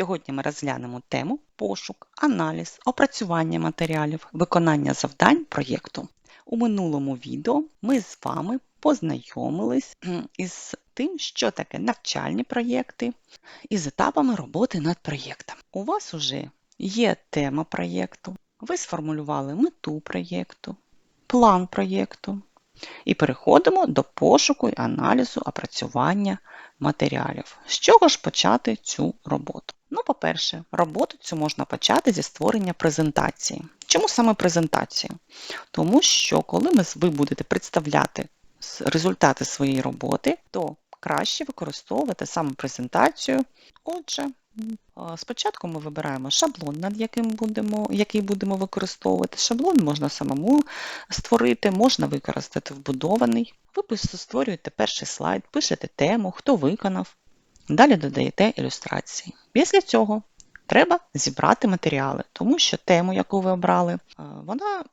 Сьогодні ми розглянемо тему пошук, аналіз, опрацювання матеріалів, виконання завдань проєкту. У минулому відео ми з вами познайомились із тим, що таке навчальні проєкти і з етапами роботи над проєктом. У вас вже є тема проєкту, ви сформулювали мету проєкту, план проєкту. І переходимо до пошуку і аналізу опрацювання матеріалів. З чого ж почати цю роботу? Ну, по-перше, роботу цю можна почати зі створення презентації. Чому саме презентацію? Тому що, коли ви будете представляти результати своєї роботи, то краще використовувати саме презентацію. Отже, Спочатку ми вибираємо шаблон, над яким будемо, який будемо використовувати. Шаблон можна самому створити, можна використати вбудований. Ви створюєте перший слайд, пишете тему, хто виконав. Далі додаєте ілюстрації. Після цього треба зібрати матеріали, тому що тему, яку ви обрали, вона,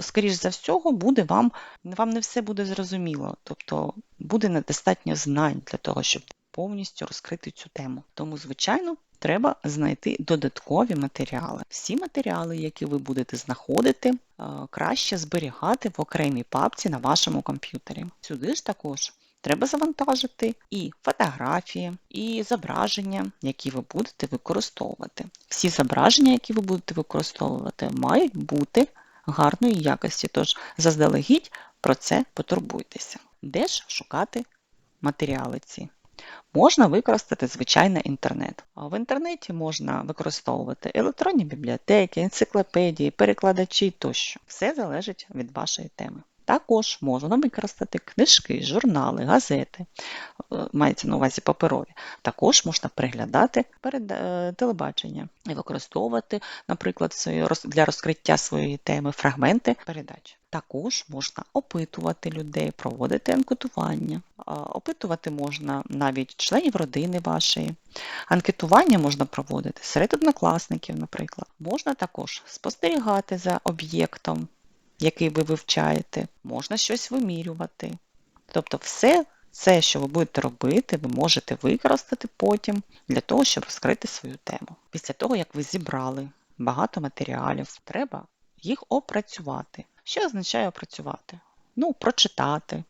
скоріш за всього, буде вам, вам не все буде зрозуміло, тобто буде недостатньо знань для того, щоб повністю розкрити цю тему. Тому, звичайно, треба знайти додаткові матеріали. Всі матеріали, які ви будете знаходити, е, краще зберігати в окремій папці на вашому комп'ютері. Сюди ж також. Треба завантажити і фотографії, і зображення, які ви будете використовувати. Всі зображення, які ви будете використовувати, мають бути гарної якості, тож заздалегідь про це потурбуйтеся. Де ж шукати матеріали ці? Можна використати звичайний інтернет. В інтернеті можна використовувати електронні бібліотеки, енциклопедії, перекладачі тощо. Все залежить від вашої теми. Також можна використати книжки, журнали, газети, е, мається на увазі паперові. Також можна переглядати перед е, телебачення і використовувати, наприклад, для розкриття своєї теми фрагменти передач. Також можна опитувати людей, проводити анкетування. Опитувати можна навіть членів родини вашої. Анкетування можна проводити серед однокласників, наприклад. Можна також спостерігати за об'єктом, який ви вивчаєте, можна щось вимірювати. Тобто, все це, що ви будете робити, ви можете використати потім для того, щоб розкрити свою тему. Після того, як ви зібрали багато матеріалів, треба їх опрацювати. Що означає опрацювати? Ну, прочитати,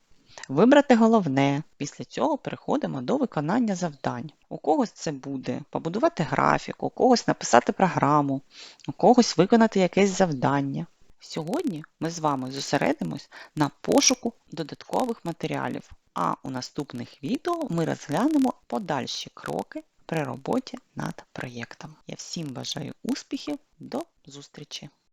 вибрати головне. Після цього переходимо до виконання завдань. У когось це буде побудувати графік, у когось написати програму, у когось виконати якесь завдання. Сьогодні ми з вами зосередимось на пошуку додаткових матеріалів, а у наступних відео ми розглянемо подальші кроки при роботі над проєктом. Я всім бажаю успіхів, до зустрічі!